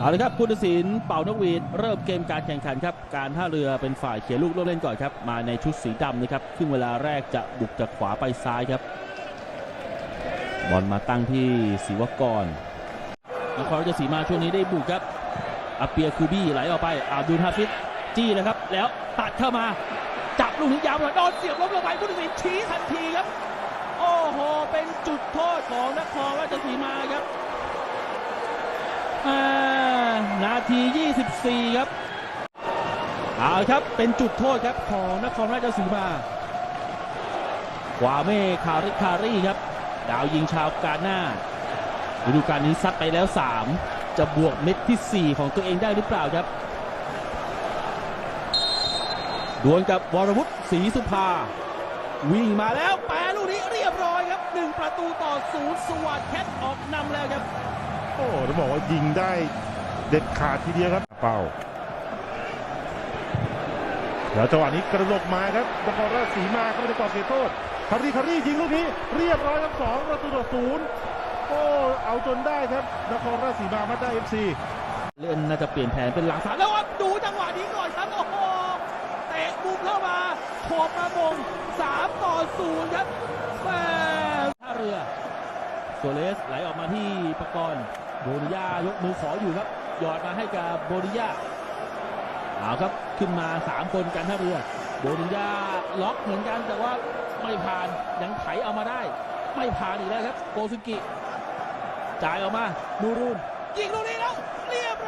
เอาละครับผู้ตัดสินเป่านกหวีดเริ่มเกมการแข่งขันครับการท่าเรือเป็นฝ่ายเขียนลูกร่วมเล่นก่อนครับมาในชุดสีดำนะครับครึ่งเวลาแรกจะบุกจากขวาไปซ้ายครับบอลมาตั้งที่ศิวกรนครราชสีมาช่วงนี้ได้บุกครับอาเปียคูบี้ไหลออกไปอาดูนฮาฟิดจี้นะครับ แล้วตัดเข้ามาจับลูกนี้ยาวหน่อยโดนเสียบล้มลงไปผู้ตัดสินชี้ทันทีครับ โอ้โหเป็นจุดโทษของนครราชสีมาครับ อ่านา ที 24 ครับ เอาครับ เป็นจุดโทษครับของนครราชสีมาขวาเมฆคาริคารีครับ ดาวยิงชาวกาหน้าฤดูกาลนี้ซัดไปแล้ว 3 จะบวกเม็ดที่ 4 ของตัวเองได้หรือเปล่าครับ ดวลกับวรวุฒิศรีสุภา วิ่งมาแล้วแปรลูกนี้เรียบร้อยครับ 1 ประตูต่อศูนย์สวัสดแคทออกนำแล้วครับ โอ้ต้องบอกว่ายิงได้ เด็ดขาดทีเดียวครับเป้าแล้วจังหวะนี้กระโดดมาครับนครราชสีมาเข้าไปในกรอบเขตโทษคารีคารียิงลูกนี้ เรียบร้อยครับสองประตูต่อศูนย์โอ้เอาจนได้ครับนครราชสีมามาได้เอฟซีเล่นน่าจะเปลี่ยนแผนเป็นหลังสามแล้วดูจังหวะนี้ก่อนครับโอ้โหเตะมุมเข้ามาโฉบมามง3ต่อ0ครับแม่ท่าเรือโซเลสไหลออกมาที่ปกรณ์โบนิยายกมือขออยู่ครับ หยอดมาให้กับโบริยาเอาครับขึ้นมา 3 คนกันท่าเรือโบริยาล็อกเหมือนกันแต่ว่าไม่ผ่านยังไถเอามาได้ ไม่ผ่านอีกแล้วครับโกซุกิจ่ายออกมานูรูนยิงลูกนี้แล้วเรียบร